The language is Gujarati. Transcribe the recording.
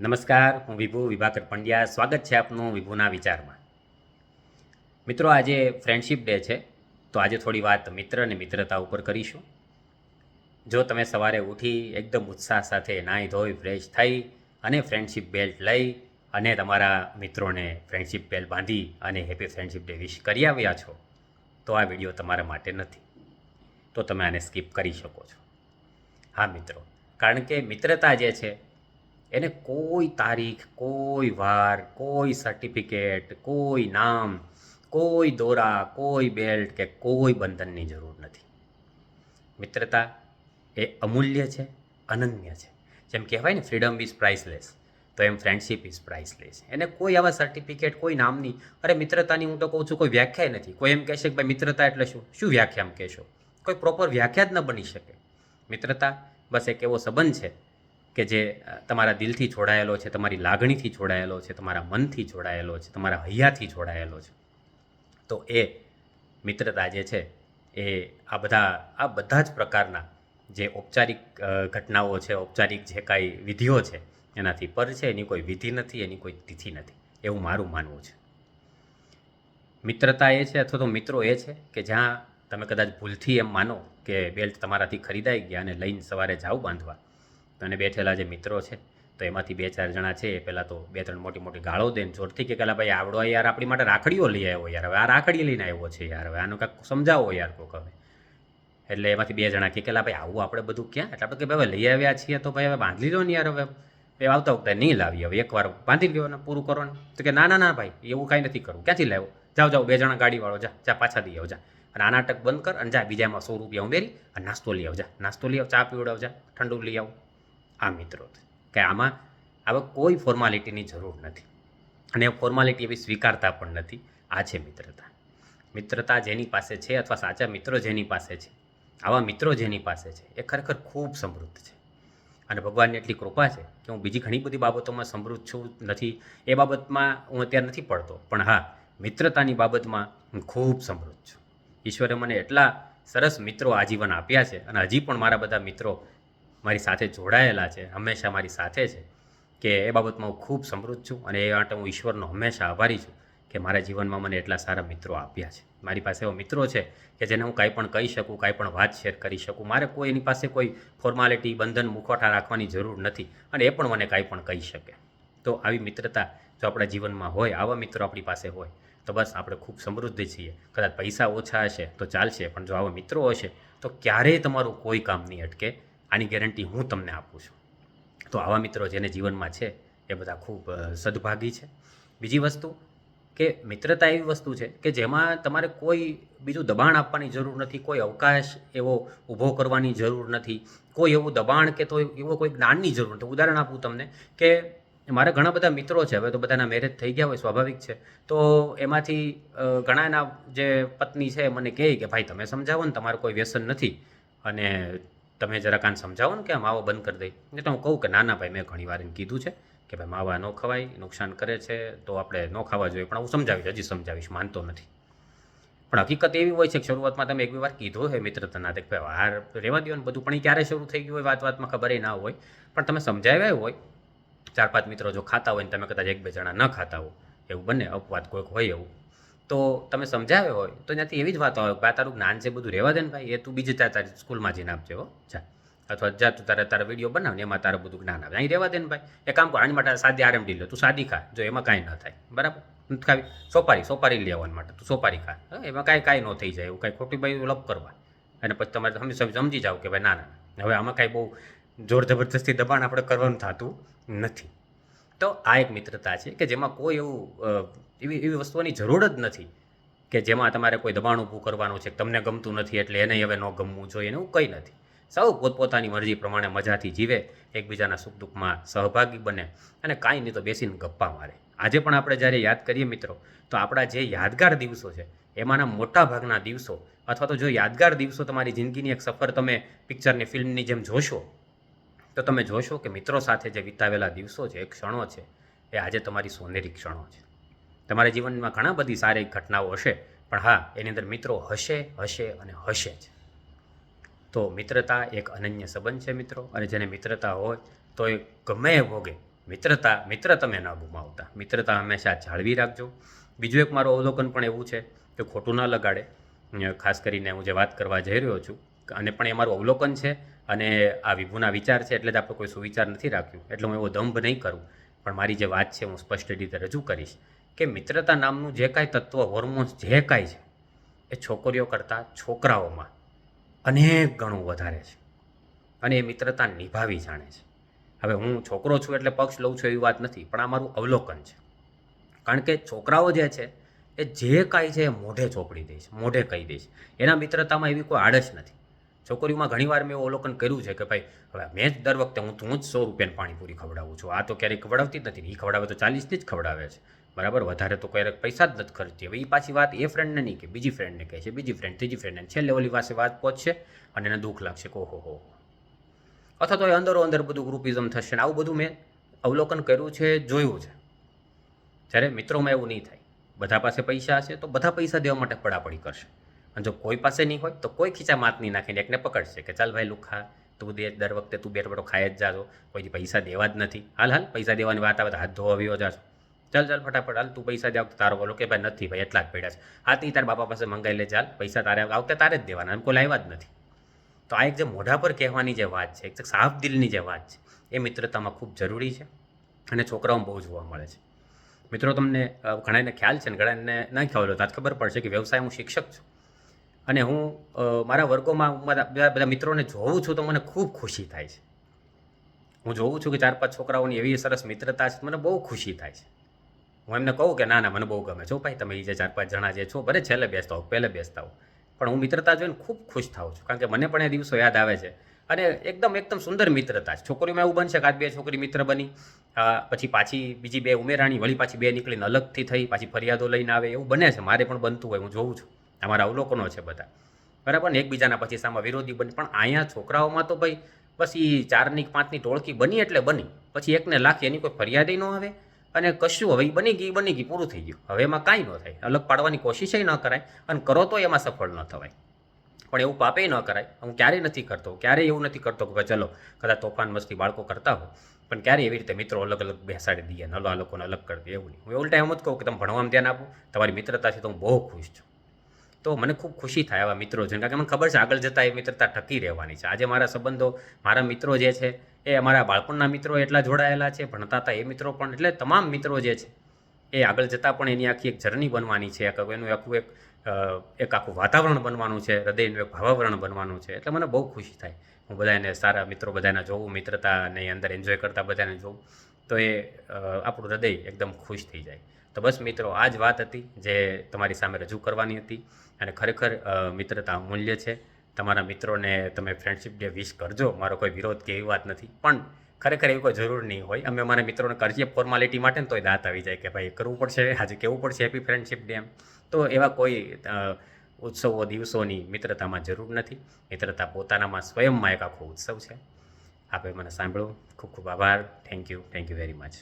નમસ્કાર, હું વિભુ વિભાકર પંડ્યા. સ્વાગત છે આપનું વિભુના વિચારમાં. મિત્રો, આજે ફ્રેન્ડશિપ ડે છે, તો આજે થોડી વાત મિત્ર અને મિત્રતા ઉપર કરીશું. જો તમે સવારે ઉઠી એકદમ ઉત્સાહ સાથે નાહી ધોઈ ફ્રેશ થઈ અને ફ્રેન્ડશિપ બેલ્ટ લઈ અને તમારા મિત્રોને ફ્રેન્ડશિપ બેલ્ટ બાંધી અને હેપી ફ્રેન્ડશિપ ડે વિશ કરી આવ્યા છો, તો આ વીડિયો તમારા માટે નથી. તો તમે આને સ્કીપ કરી શકો છો. હા, મિત્રો, કારણ કે મિત્રતા જે છે એને કોઈ તારીખ, કોઈ વાર, કોઈ સર્ટિફિકેટ કોઈ નામ, કોઈ દોરા, કોઈ બેલ્ટ કે કોઈ બંધનની જરૂર નથી. મિત્રતા એ અમૂલ્ય છે, અનન્ય છે. જેમ કહેવાય ને ફ્રીડમ ઇઝ પ્રાઇસલેસ તો એમ ફ્રેન્ડશીપ ઇઝ પ્રાઇસલેસ એને કોઈ આવા સર્ટિફિકેટ કોઈ નામની, અરે મિત્રતાની હું તો કહું છું, કોઈ વ્યાખ્યા નથી. કોઈ એમ કહેશે કે ભાઈ મિત્રતા એટલે શું? શું વ્યાખ્યા એમ કહેશો? કોઈ પ્રોપર વ્યાખ્યા જ ન બની શકે. મિત્રતા બસ એક એવો સંબંધ છે કે જે તમારા દિલથી જોડાયેલો છે, તમારી લાગણીથી જોડાયેલો છે, તમારા મનથી જોડાયેલો છે, તમારા હૈયાથી જોડાયેલો છે. તો એ મિત્રતા જે છે, એ આ બધા આ બધા જ પ્રકારના જે ઔપચારિક ઘટનાઓ છે, ઔપચારિક જે કાંઈ વિધિઓ છે, એનાથી પર છે, એની કોઈ વિધિ નથી, એની કોઈ તિથિ નથી. એવું મારું માનવું છે. મિત્રતા એ છે અથવા તો મિત્રો એ છે કે જ્યાં તમે કદાચ ભૂલથી એમ માનો કે બેલ્ટ તમારાથી ખરીદાઈ ગયા અને લઈને સવારે જાઓ બાંધવા અને બેઠેલા જે મિત્રો છે, તો એમાંથી બે ચાર જણા છે, એ પહેલાં તો બે ત્રણ મોટી મોટી ગાળો દે ને જોરથી કે પેલા ભાઈ આવડો યાર આપણી માટે રાખડીઓ લઈ આવ્યો યાર, હવે આ રાખડી લઈને આવ્યો છે યાર, હવે આનું કાંઈક સમજાવો યાર કોક હવે. એટલે એમાંથી બે જણા કે કેલા ભાઈ આવું આપણે બધું ક્યાં? એટલે આપણે કે ભાઈ લઈ આવ્યા છીએ તો ભાઈ હવે બાંધી લો ને યાર હવે. એ આવતા વખતે નહીં લાવી હવે એકવાર બાંધી લ્યો ને પૂરું કરો ને તો કે ના ના ના ભાઈ, એવું કાંઈ નથી કરવું. ક્યાંથી લાવ્યો? જાઓ જાઓ, બે જણા ગાડીવાળો, જા જા, પાછા દઈ આવ જા અને આ નાટક બંધ કર અને જા બીજામાં સો રૂપિયા ઉમેરી અને નાસ્તો લઈ આવ જા નાસ્તો લઈ આવ, ચા પીવડાવ જા ઠંડુ લઈ આવ. આ મિત્રો કે આમાં આવા કોઈ ફોર્માલિટીની જરૂર નથી. અને ફોર્માલિટી એવી સ્વીકારતા પણ નથી. આ છે મિત્રતા. મિત્રતા જેની પાસે છે અથવા સાચા મિત્રો જેની પાસે છે, આવા મિત્રો જેની પાસે છે, એ ખરેખર ખૂબ સમૃદ્ધ છે. અને ભગવાનની એટલી કૃપા છે કે હું બીજી ઘણી બધી બાબતોમાં સમૃદ્ધ છું નથી. એ બાબતમાં હું અત્યારે નથી પડતો. પણ હા, મિત્રતાની બાબતમાં હું ખૂબ સમૃદ્ધ છું. ઈશ્વરે મને એટલા સરસ મિત્રો આજીવન આપ્યા છે અને હજી પણ મારા બધા મિત્રો મારી સાથે જોડાયેલા છે, હંમેશા મારી સાથે છે, કે એ બાબતમાં હું ખૂબ સમૃદ્ધ છું અને એ માટે હું ઈશ્વરનો હંમેશા આભારી છું કે મારા જીવનમાં મને એટલા સારા મિત્રો આપ્યા છે. મારી પાસે એવા મિત્રો છે કે જેને હું કાંઈ પણ કહી શકું, કાંઈ પણ વાત શેર કરી શકું. મારે કોઈ એની પાસે કોઈ ફોર્માલિટી, બંધન મુખોટા રાખવાની જરૂર નથી અને એ પણ મને કાંઈ પણ કહી શકે. તો આવી મિત્રતા જો આપણા જીવનમાં હોય, આવા મિત્રો આપણી પાસે હોય, તો બસ આપણે ખૂબ સમૃદ્ધ છીએ. કદાચ પૈસા ઓછા હશે તો ચાલશે, પણ જો આવા મિત્રો હશે, તો ક્યારેય તમારું કોઈ કામ નહીં અટકે. આની ગેરંટી હું તમને આપું છું. તો આવા મિત્રો જેને જીવનમાં છે, એ બધા ખૂબ સદભાગી છે. બીજી વસ્તુ કે મિત્રતા એવી વસ્તુ છે કે જેમાં તમારે કોઈ બીજું દબાણ આપવાની જરૂર નથી, કોઈ અવકાશ એવો ઊભો કરવાની જરૂર નથી, કોઈ એવું દબાણ કે તો એવો કોઈ જ્ઞાનની જરૂર નથી. ઉદાહરણ આપું તમને કે મારા ઘણા બધા મિત્રો છે, હવે તો બધાના મેરેજ થઈ ગયા હોય, સ્વાભાવિક છે. તો એમાંથી ઘણાના જે પત્ની છે મને કહે કે, ભાઈ, તમે સમજાવો ને, તમારું કોઈ વ્યસન નથી. અને તમે જરાક આને સમજાવો ને કે માવો બંધ કરી દઈ એટલે હું કહું કે ના ના ભાઈ, મેં ઘણી વાર એને કીધું છે કે ભાઈ માવા ન ખવાય, નુકસાન કરે છે, તો આપણે ન ખાવા જોઈએ. પણ હું સમજાવીશ, હજી સમજાવીશ, માનતો નથી. પણ હકીકત એવી હોય છે કે શરૂઆતમાં તમે એક બે વાર કીધો હોય મિત્રતાના કે ભાઈ વાર રહેવા દો ને બધું, પણ એ ક્યારે શરૂ થઈ ગયું હોય વાત વાતમાં ખબર ના હોય. પણ તમે સમજાવ્યા હોય, ચાર પાંચ મિત્રો જો ખાતા હોય ને તમે કદાચ એક બે જણા ન ખાતા હો એવું બને અપવાદ કોઈક હોય એવું. તો તમે સમજાવ્યો હોય, તો ત્યાંથી એવી જ વાત આવે કે આ તારું જ્ઞાન છે બધું રહેવા દે ને ભાઈ, એ તું બીજી ત્યાં તારી સ્કૂલમાં જઈને આપજે હો, જા. અથવા જા, તું તારે તારા વીડિયો બનાવ ને એમાં તારું બધું જ્ઞાન આવે. અહીં રહેવા દે ને ભાઈ. એ કામ કર, આની માટે સાદી આરએમડી લે, તું સાદી ખા, જો એમાં કાંઈ ન થાય. બરાબર? ખાવી? સોપારી સોપારી લેવાની માટે, તું સોપારી ખા. એમાં કાંઈ કાંઈ ન થઈ જાય, એવું કાંઈ ખોટી ભાઈ લપ કરવા. અને પછી તમારે સમજી સમજી જાઓ કે ભાઈ, ના ના હવે આમાં કાંઈ બહુ જોર જબરદસ્તી દબાણ આપણે કરવાનું થતું નથી. તો આ એક મિત્રતા છે કે જેમાં કોઈ એવું એવી એવી વસ્તુઓની જરૂર જ નથી કે જેમાં તમારે કોઈ દબાણ ઊભું કરવાનું છે તમને ગમતું નથી એટલે એને હવે ન ગમવું જોઈએ એવું કંઈ નથી. સૌ પોતપોતાની મરજી પ્રમાણે મજાથી જીવે, એકબીજાના સુખ દુઃખમાં સહભાગી બને અને કાંઈ નહીં તો બેસીને ગપ્પા મારે. આજે પણ આપણે જ્યારે યાદ કરીએ મિત્રો, તો આપણા જે યાદગાર દિવસો છે, એમાંના મોટા ભાગના દિવસો અથવા તો જો યાદગાર દિવસો તમારી જિંદગીની એક સફર તમે પિક્ચરની, ફિલ્મની જેમ જોશો તો તમે જોશો કે મિત્રો સાથે જે વિતાવેલા દિવસો છે ક્ષણો છે. એ આજે તમારી સોનેરી ક્ષણો છે. તમારા જીવનમાં ઘણા બધી સારી ઘટનાઓ હશે, પણ હા, એની અંદર મિત્રો હશે હશે અને હશે જ. તો મિત્રતા એક અનન્ય સંબંધ છે મિત્રો, અને જેને મિત્રતા હોય, તો એ ગમે ભોગે. મિત્રતા, મિત્ર તમે ન ગુમાવતા. મિત્રતા હંમેશા જાળવી રાખજો. બીજું એક મારું અવલોકન પણ એવું છે કે ખોટું ન લગાડે. ખાસ કરીને હું જે વાત કરવા જઈ રહ્યો છું, અને પણ એ મારું અવલોકન છે અને આ વિભુના વિચાર છે એટલે જ આપણે કોઈ સુવિચાર નથી રાખ્યું. એટલે હું એવો દંભ નહીં કરું. પણ મારી જે વાત છે હું સ્પષ્ટ રીતે રજૂ કરીશ કે મિત્રતા નામનું જે કાંઈ તત્વ હોર્મોન્સ જે કાંઈ છે, એ છોકરીઓ કરતાં છોકરાઓમાં અનેક ગણું વધારે છે. અને એ મિત્રતા નિભાવી જાણે છે. હવે હું છોકરો છું એટલે પક્ષ લઉં છું એવી વાત નથી, પણ આ મારું અવલોકન છે. કારણ કે છોકરાઓ જે છે, એ જે કાંઈ છે એ મોઢે ચોપડી દે મોઢે કહી દે છે. એના મિત્રતામાં એવી કોઈ આળસ નથી. છોકરીઓમાં ઘણીવાર મેં એવું અવલોકન કર્યું છે કે ભાઈ, હવે મેં જ દર વખતે હું હું જ સો રૂપિયાની પાણીપુરી ખવડાવું છું. આ તો ક્યારેય ખવડાવતી જ નથી એ ખવડાવે તો ચાલીસથી જ ખવડાવે છે. બરાબર? વધારે તો ક્યારેક પૈસા જ નથી ખર્ચતી. હવે એ પાછી વાત એ ફ્રેન્ડને નહીં કે, બીજી ફ્રેન્ડને કહે છે, બીજી ફ્રેન્ડ ત્રીજી ફ્રેન્ડને છેલ્લે ઓલી પાસે વાત પહોંચશે અને એને દુઃખ લાગશે કે ઓહો હો અથવા તો એ અંદરો અંદર બધું ગ્રુપિઝમ થશે ને આવું બધું મેં અવલોકન કર્યું છે, જોયું છે. જ્યારે મિત્રોમાં એવું નહીં થાય. બધા પાસે પૈસા હશે તો બધા પૈસા દેવા માટે પડાપડી કરશે. જો કોઈ પાસે નહીં હોય તો કોઈ ખીચા માત નહીં નાખીને એકને પકડશે કે ચાલ ભાઈ લુખા, તું દે, દર વખતે તું બે ખાય જ જાજો. કોઈ પૈસા દેવા જ નથી. હાલ હાલ, પૈસા દેવાની વાત આવે તો હાથ ધોવા આવ્યો જાશો. ચાલ ચાલ, ફટાફટ, હાલ, તું પૈસા જાવ તારો બોલો કે ભાઈ નથી ભાઈ, એટલા જ પડ્યા છે. હા, તી તારા બાપા પાસે મંગાવી લે, ચાલ, પૈસા તારે આવતે તારે જ દેવાના, એમ કોઈ લાવ્યા જ નથી. તો આ એક જે મોઢા પર કહેવાની જે વાત છે, એક સાફ દિલની જે વાત છે, એ મિત્રતામાં ખૂબ જરૂરી છે અને છોકરાઓમાં બહુ જોવા મળે છે. મિત્રો, તમને ઘણાને ખ્યાલ છે ને ઘણાને ના ખ્યાલ હોય તો ખબર પડશે કે વ્યવસાય હું શિક્ષક છું. અને હું મારા વર્ગોમાં મારા બધા મિત્રોને જોઉં છું તો મને ખૂબ ખુશી થાય છે. હું જોઉં છું કે ચાર, પાંચ છોકરાઓની એવી સરસ મિત્રતા છે, મને બહુ ખુશી થાય છે. હું એમને કહું કે, ના ના, મને બહુ ગમે છો. ભાઈ, તમે એ જે ચાર, પાંચ જણા જે છો, ભલે છેલ્લે બેસતા હો, પહેલે બેસતા હો. પણ હું મિત્રતા જોઈને ખૂબ ખુશ થાઉં છું, કારણ કે મને પણ એ દિવસો યાદ આવે છે. અને એકદમ એકદમ સુંદર મિત્રતા છે. છોકરીઓમાં એવું બનશે કે આજ બે છોકરી મિત્ર બની પછી પાછી બીજી બે ઉમેરાણી, વળી પાછી બે નીકળીને અલગથી થઈ, પાછી ફરિયાદો લઈને આવે, એવું બને છે. મારે પણ બનતું હોય, હું જોઉં છું. અમારા અવલોકનો છે બધા. બરાબર ને? એકબીજાના પછી સામે વિરોધી બની. પણ અહીંયા છોકરાઓમાં તો ભાઈ બસ એ ચારની પાંચની ટોળકી બની એટલે બની. પછી એકને લાખી, એની કોઈ ફરિયાદ ન આવે. અને કશું હવે બની ગઈ બની ગઈ પૂરું થઈ ગયું. હવે એમાં કાંઈ ન થાય. અલગ પાડવાની કોશિશ ન કરાય. અને કરો તો એમાં સફળ ન થવાય. પણ એવું પાપે ન કરાય. હું ક્યારેય નથી કરતો. ક્યારેય એવું નથી કરતો કે ચલો, કદાચ તોફાન મસ્તી બાળકો કરતા હોય. પણ ક્યારેય એવી રીતે મિત્રો અલગ અલગ બેસાડી દઈએ નલો આ લોકોને અલગ કરી દે એવું નહીં. હું એવું ટાઈમ જ કહું કે તમે ભણવામાં ધ્યાન આપો. તમારી મિત્રતાથી તો હું બહુ ખુશ છું. તો મને ખૂબ ખુશી થાય આવા મિત્રો છે કારણ કે મને ખબર છે આગળ જતાં એ મિત્રતા ટકી રહેવાની છે. આજે મારા સંબંધો, મારા મિત્રો જે છે, એ અમારા બાળપણના મિત્રો એટલા જોડાયેલા છે, ભણતા હતા એ મિત્રો પણ, એટલે તમામ મિત્રો જે છે, એ આગળ જતાં પણ એની આખી એક જર્ની બનવાની છે. એનું આખું એક એક આખું વાતાવરણ બનવાનું છે હૃદયનું એક ભાવાવરણ બનવાનું છે. એટલે મને બહુ ખુશી થાય. હું બધાને સારા મિત્રો બધાને જોઉં, મિત્રતાની અંદર એન્જોય કરતા બધાને જોઉં. તો એ આપણું હૃદય એકદમ ખુશ થઈ જાય. તો બસ મિત્રો, આ જ વાત હતી જે તમારી સામે રજૂ કરવાની હતી અને ખરેખર મિત્રતા અમૂલ્ય છે. તમારા મિત્રોને તમે ફ્રેન્ડશિપ ડે વિશ કરજો, મારો કોઈ વિરોધ કે એવી વાત નથી. પણ ખરેખર એવી કોઈ જરૂર નહીં હોય. અમે અમારા મિત્રોને કરીએ ફોર્માલિટી માટે ને તોય દાંત આવી જાય કે ભાઈ કરવું પડશે, આજે કેવું પડશે હેપી ફ્રેન્ડશિપ ડે એમ. તો એવા કોઈ ઉત્સવો, દિવસોની મિત્રતામાં જરૂર નથી. મિત્રતા પોતાનામાં સ્વયંમાં એક આખો ઉત્સવ છે. આપે મને સાંભળો. ખૂબ ખૂબ આભાર. Thank you thank you very much